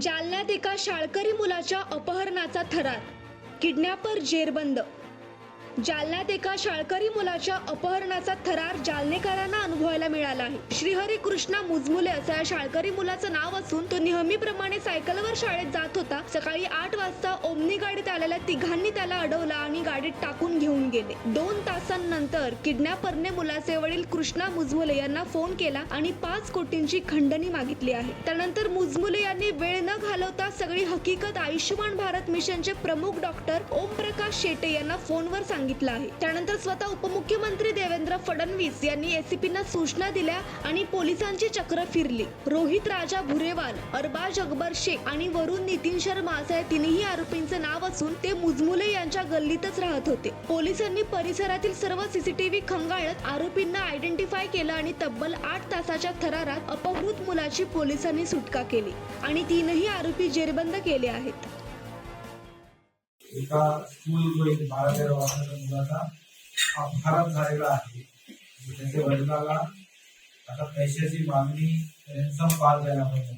जालन्यात एका शाळकरी मुलाच्या अपहरणाचा थरार. किडनॅपर जेरबंद. जालन्यात एका शाळकरी मुलाच्या अपहरणाचा थरार जालनेकरांना अनुभवायला मिळाला आहे. श्रीहरी कृष्णा मुजमुले असं या शाळकरी मुलाचं नाव असून तो नेहमीप्रमाणे सायकलवर शाळेत जात होता. सकाळी आठ वाजता ओमनी गाडीत आलेल्या तिघांनी त्याला अडवला आणि गाडीत टाकून घेऊन गेले. दोन तासांनंतर किडनॅपरने मुलाचे वडील कृष्णा मुजमुले यांना फोन केला आणि पाच कोटींची खंडणी मागितली आहे. त्यानंतर मुजमुले यांनी वेळ न घालवता सगळी हकीकत आयुष्यमान भारत मिशनचे प्रमुख डॉक्टर ओमप्रकाश शेटे यांना फोनवर सांगितले. आहे. त्यानंतर स्वतः उपमुख्यमंत्री देवेंद्र फडणवीस यांनी एसीपींना सूचना दिल्या आणि पोलिसांची चक्र फिरली. रोहित राजा भुरेवाल अरबाज अकबर शेख आणि वरुण नितीन शर्मा असं या तिन्ही आरोपींचं नाव असून ते मुजमुले यांच्या गल्लीतच राहत होते. पोलिसांनी परिसरातील सर्व सीसीटीव्ही खंगाळत आरोपींना आयडेंटिफाय केलं आणि तब्बल आठ तासाच्या थरारात अपहृत मुलाची पोलिसांनी सुटका केली आणि तीनही आरोपी जेरबंद केले आहेत. एका स्कूल गोईंग बारा तेरा वर्षाच्या मुलाचा अपघात झालेला आहे. म्हणजे त्याच्या वडिलाला आता पैशाची मागणी रेन्सम पार द्यायला पाहिजे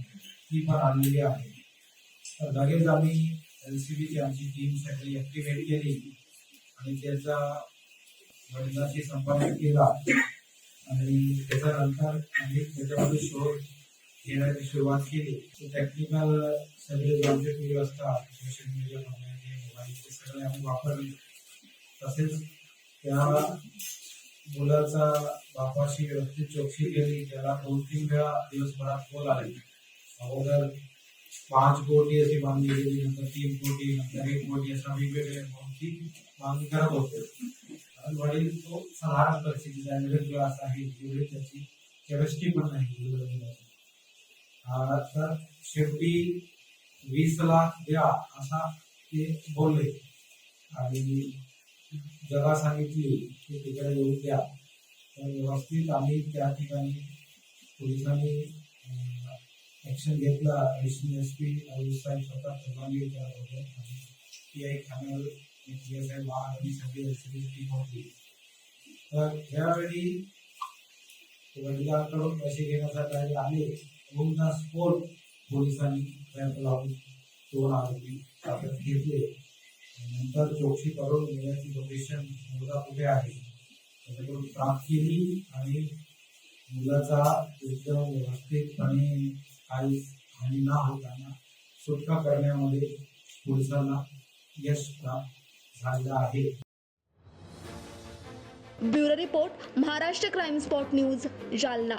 ती पण आलेली आहे. तर लगेच आम्ही एल सी बीची आमची टीम सगळी ऍक्टिव्हेट केली आणि त्याचा वडिलांशी संपर्क केला. आणि त्याच्यानंतर आम्ही त्याच्यामध्ये शोध घेण्याची सुरुवात केली. टेक्निकल सगळे जे आमचे असतात सोशल मीडियामध्ये बघण्याचे सगळे आम्ही वापरले तसेच त्या मुलाचा बापाशी व्यवस्थित चौकशी केली. त्याला दोन तीन वेळा दिवसभरात कॉल आले. अगोदर पाच कोटी अशी मागणी केली नंतर तीन कोटी नंतर एक कोटी असा वेगवेगळे मागणी मागणी करत होते. कारण वडील तो साधारण परिस्थितीचा मिडल क्लास आहे तेवढी त्याची कॅपॅसिटी पण नाही तर शेवटी वीस लाख द्या असा ते बोलले. आणि जगा सांगितली की तिकडे येऊ द्या तर व्यवस्थित आम्ही त्या ठिकाणी पोलिसांनी ॲक्शन घेतला. ऍडिशनल एस पी आयुष साहेब स्वतः सर्वांनी होते आणि T I Khanal T S I Wagh आणि सगळी एसपी टीम होती. तर यावेळी वडिलांकडून पैसे घेण्यासाठी आले ऑन द पोलिसांनी रॅम्प लावून दोन आरोपी ताब्यात घेतले. नंतर चौकशी करून गेल्याची लोकेशन मुलगा कुठे आहे? त्याच्याकडून प्राप्त केली आणि मुलाचा एकदम व्यवस्थितपणे काही हानी ना होताना सुटका करण्यामध्ये पोलिसांना यश प्राप्त झालेलं आहे. Bureau report Maharashtra crime spot news Jalna.